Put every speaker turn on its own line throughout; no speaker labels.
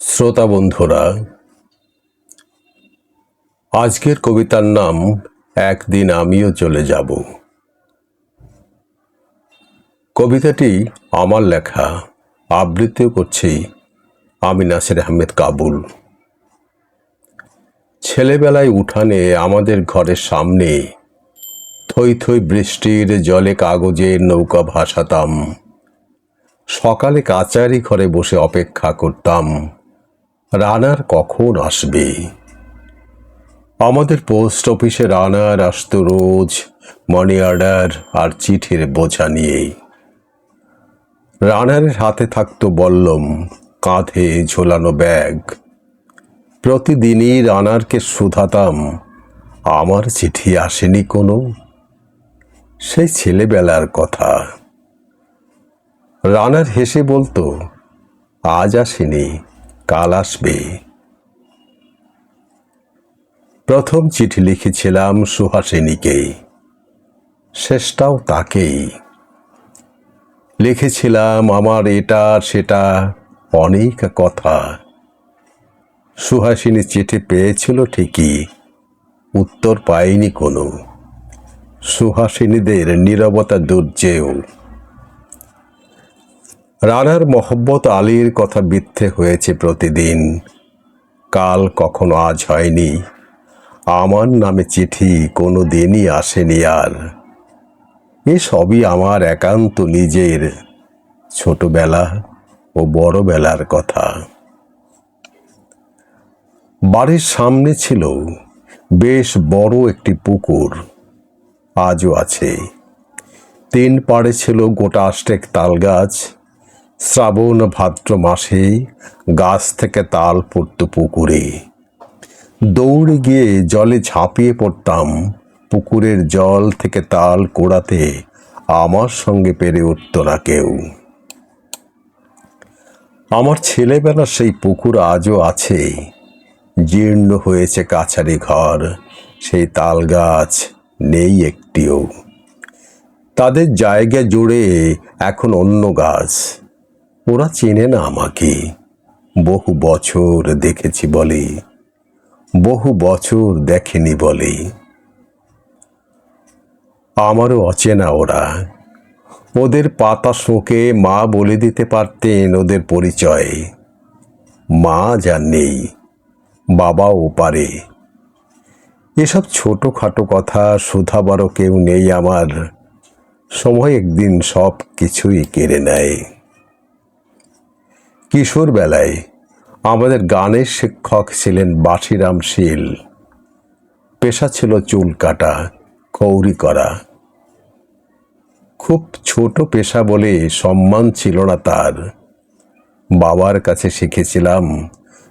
শ্রোতা বন্ধুরা, আজকের কবিতার নাম একদিন আমিও চলে যাব কবিতাটি আমার লেখা, আবৃত্তিও করছি আমি নাসির আহমেদ কাবুল। ছেলেবেলায় উঠানে আমাদের ঘরের সামনে থই থই বৃষ্টির জলে কাগজের নৌকা ভাসাতাম। সকালে কাচারি ঘরে বসে অপেক্ষা করতাম। রানার কখন আসবে? আমাদের পোস্ট অফিসে রানার আসতো রোজ মানি অর্ডার আর চিঠির বোঝা নিয়ে। রানারের হাতে থাকতো বল্লম, কাঁধে ঝোলানো ব্যাগ। প্রতিদিনই রানারকে শুধাতাম, আমার চিঠি আসেনি কোনো? সেই ছেলেবেলার কথা। রানার হেসে বলতো, আজ আসেনি। কাল আসবে। প্রথম চিঠি লিখেছিলাম সুহাসিনীকে। শেষটাও তাকেই। লিখেছিলাম, আমার এটা সেটা অনেক কথা। সুহাসিনী চিঠি পেয়েছিল ঠিকই, উত্তর পায়নি কোনো। সুহাসিনীদের নীরবতা দুর্যেও রানার মোহব্বত আলীর কথা মিথ্যে হয়েছে প্রতিদিন। কাল কখনো আজ হয়নি। আমার নামে চিঠি কোনো দিনই আসেনি আর। এ সবই আমার একান্ত নিজের ছোটবেলা ও বড়বেলার কথা। বাড়ির সামনে ছিল বেশ বড় একটি পুকুর। আজও আছে। তিন পাড়ে ছিল গোটা আষ্টেক তাল গাছ। শ্রাবণ ভাদ্র মাসে গাছ থেকে তাল পড়ত পুকুরে। দৌড়ে গিয়ে জলে ঝাঁপিয়ে পড়তাম, পুকুরের জল থেকে তাল কোড়াতে আমার সঙ্গে পেরে উঠত না কেউ। আমার ছেলেবেলার সেই পুকুর আজও আছে। জীর্ণ হয়েছে কাছারি ঘর, সেই তাল গাছ নেই একটিও। তাদের জায়গা জুড়ে এখন অন্য গাছ। ওরা চেনে না আমাকে। বহু বছর দেখেছি বলে, বহু বছর দেখেনি বলে। আমারও অচেনা ওরা। ওদের পাতা শোকে মা বলে দিতে পারতেন ওদের পরিচয়। মা যা নেই, বাবাও পারে। এসব ছোটোখাটো কথা শুধাবারও কেউ নেই আমার। সময় একদিন সব কিছুই কেড়ে নেয়। কিশোর বেলায় আমাদের গানের শিক্ষক ছিলেন বাসিরাম শীল। পেশা ছিল চুল কাটা, কৌরি করা। খুব ছোট পেশা বলে সম্মান ছিল না তার। বাবার কাছে শিখেছিলাম,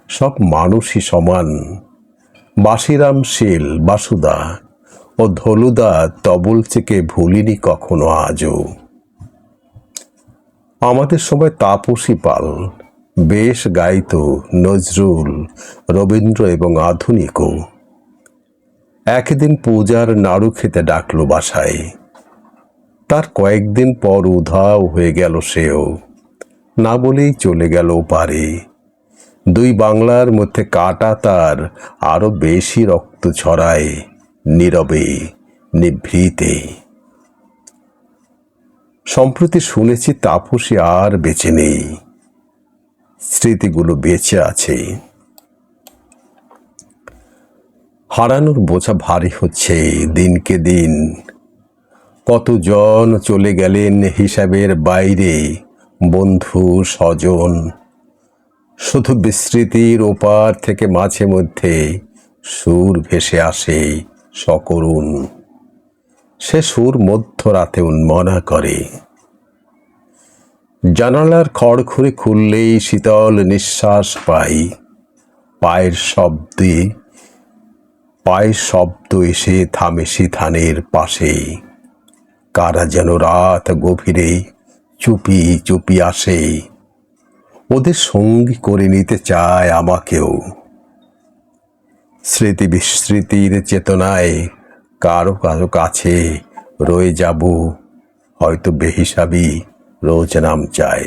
সব মানুষই সমান। বাসিরাম শীল, বাসুদা ও ধলুদা তবলচিকে ভুলিনি কখনো আজও। আমাদের সময় তাপসী পাল বেশ গাইত নজরুল, রবীন্দ্র এবং আধুনিকও। একদিন পূজার নাড়ু খেতে ডাকলো বাসায়। তার কয়েকদিন পর উধাও হয়ে গেল সেও। না বলেই চলে গেল পারে দুই বাংলার মধ্যে কাটা তার আরও বেশি রক্ত ছড়ায় নীরবে, নিভৃতে। সম্প্রতি শুনেছি তাপসী আর বেঁচে নেই। স্মৃতিগুলো বেঁচে আছে। হারানোর বোঝা ভারী হচ্ছে দিনকে দিন। কতজন চলে গেলেন হিসাবের বাইরে, বন্ধু, স্বজন? শুধু বিস্মৃতির ওপার থেকে মাঝে মধ্যে সুর ভেসে আসে সকরুণ। সে সুর মধ্যরাতে উন্মনা করে। জানালার খড়খড়ি খুললেই শীতল নিঃশ্বাস পাই। পায়ের শব্দে, পায়ের শব্দ এসে থামে সিথানের পাশে কারা যেন রাত গভীরে চুপি চুপি আসে। ওদের সঙ্গী করে নিতে চায় আমাকেও। স্মৃতি বিস্মৃতির চেতনায় কারও কারও কাছে রয়ে যাব, হয়তো বেহিসাবি রোজ নাম চায়